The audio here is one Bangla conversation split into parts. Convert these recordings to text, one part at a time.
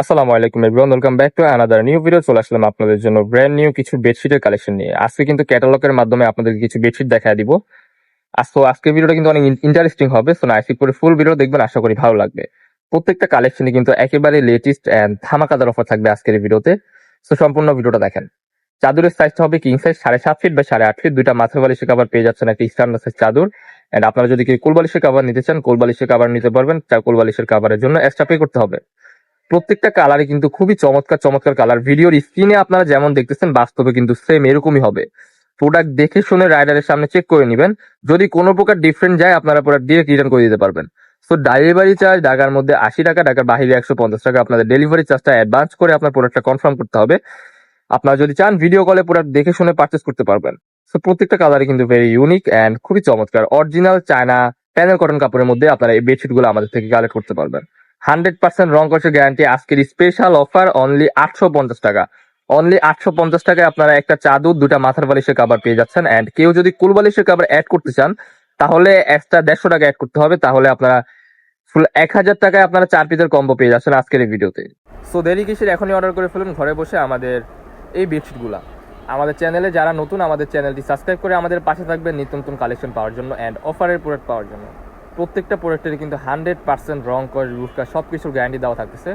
আসসালামু আলাইকুম everyone welcome back to another new video চলে আসলাম আপনাদের জন্য ব্র্যান্ড নিউ কিছু বেডশিটের কালেকশন নিয়ে। আজকে কিন্তু ক্যাটালগের মাধ্যমে আপনাদেরকে কিছু বেডশিট দেখা দিব। তো আজকের ভিডিওটা কিন্তু অনেক ইন্টারেস্টিং হবে সো নাইসি করে ফুল ভিডিও দেখবেন, আশা করি ভালো লাগবে। প্রত্যেকটা কালেকশনে কিন্তু একেবারে লেটেস্ট অ্যান্ড ধামাকাদার অফার থাকবে আজকের ভিডিওতে সো সম্পূর্ণ ভিডিওটা দেখেন। চাদরের সাইজটা হবে কিং সাইজ সাড়ে সাত ফিট বা সাড়ে আট ফিট দুইটা মাথার বালিশের কাবার পেয়ে যাচ্ছেন একটা স্ট্যান্ডার্ড সাইজ চাদর। এন্ড আপনারা যদি কেউ কোলবালিশের কাভার নিতে চান, কোলবালিশের কাভার নিতে পারবেন। চা কোলবালিশের কাভারের জন্য এক্সট্রা পে করতে হবে। প্রত্যেকটা কালারই কিন্তু খুবই চমৎকার চমৎকার কালার ভিডিওর স্ক্রিনে আপনারা যেমন দেখতেছেন, বাস্তবে কিন্তু সেম এরকমই হবে। প্রোডাক্ট দেখে শুনে রাইডারের সামনে চেক করে নেবেন। যদি কোনো প্রকার ডিফারেন্ট যায়, আপনারা প্রোডাক্ট ডিরেক্ট রিটার্ন করে দিতে পারবেন। সো ডেলিভারি চার্জ ঢাকার মধ্যে আশি টাকা, ঢাকার বাহিরে একশো পঞ্চাশ টাকা। আপনাদের ডেলিভারি চার্জটা অ্যাডভান্স করে আপনার প্রোডাক্টটা কনফার্ম করতে হবে। আপনারা যদি চান ভিডিও কলে প্রোডাক্ট দেখে শুনে পারচেস করতে পারবেন। সো প্রত্যেকটা কালারই কিন্তু ভেরি ইউনিক অ্যান্ড খুবই চমৎকার। অরিজিনাল চায়না প্যানেল কটন কাপড়ের মধ্যে আপনারা এই বেডশিটগুলো আমাদের থেকে কালেক্ট করতে পারবেন। হান্ড্রেড পার্সেন্ট রং কষের গ্যারান্টি, আজকের স্পেশাল অফার অনলি আটশো পঞ্চাশ টাকা। অনলি আটশো পঞ্চাশ টাকায় আপনারা একটা চাদর, দুটা মাথার বালিশের কাবার পেয়ে যাচ্ছেন। অ্যান্ড কেউ যদি কুল বালিশের কাবার অ্যাড করতে চান, তাহলে এক্সট্রা দেড়শো টাকা অ্যাড করতে হবে। তাহলে আপনারা ফুল এক হাজার টাকায় আপনারা চার পিসের কম্বো পেয়ে যাচ্ছেন আজকের এই ভিডিওতে। সো দেরি কিসের? এখনই অর্ডার করে ফেলুন। ঘরে বসে আমাদের এই বেডশিটগুলা আমাদের চ্যানেলে যারা নতুন, আমাদের চ্যানেলটি সাবস্ক্রাইব করে আমাদের পাশে থাকবেন। নিত্য নতুন কালেকশন পাওয়ার জন্য অ্যান্ড অফারের প্রোডাক্ট পাওয়ার জন্য। প্রত্যেকটা প্রোডাক্টের কিন্তু হান্ড্রেড পার্সেন্ট রং কর রুফকা সব কিছুর গ্যারান্টি দেওয়া থাকতেছে।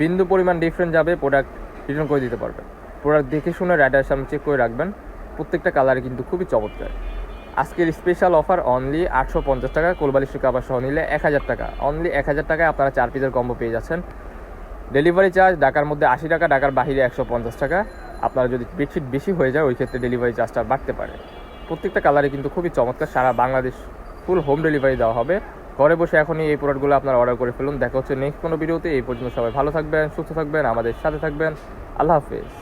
বিন্দু পরিমাণ ডিফারেন্ট যাবে প্রোডাক্ট রিটার্ন করে দিতে পারবেন প্রোডাক্ট দেখে শুনে রাইডার সামনে চেক করে রাখবেন। প্রত্যেকটা কালার কিন্তু খুবই চমৎকার। আজকের স্পেশাল অফার অনলি আটশো পঞ্চাশ টাকা কোলবালিশ কাবার সহ নিলে এক হাজার টাকা। অনলি এক হাজার টাকায় আপনারা চার পিসের কম্বো পেয়ে যাচ্ছেন। ডেলিভারি চার্জ ঢাকার মধ্যে আশি টাকা, ঢাকার বাহিরে একশো পঞ্চাশ টাকা। আপনারা যদি বেডশিট বেশি হয়ে যায়, ওই ক্ষেত্রে ডেলিভারি চার্জটা বাড়তে পারে। প্রত্যেকটা কালারে কিন্তু খুবই চমৎকার, সারা বাংলাদেশ ফুল হোম ডেলিভারি দেওয়া হবে। ঘরে বসে এখনই এই প্রোডাক্টগুলো আপনারা অর্ডার করে ফেলুন। দেখা হচ্ছে নেক্সট কোনো ভিডিওতে। এই পর্যন্ত সবাই ভালো থাকবেন, সুস্থ থাকবেন, আমাদের সাথে থাকবেন। আল্লাহ হাফেজ।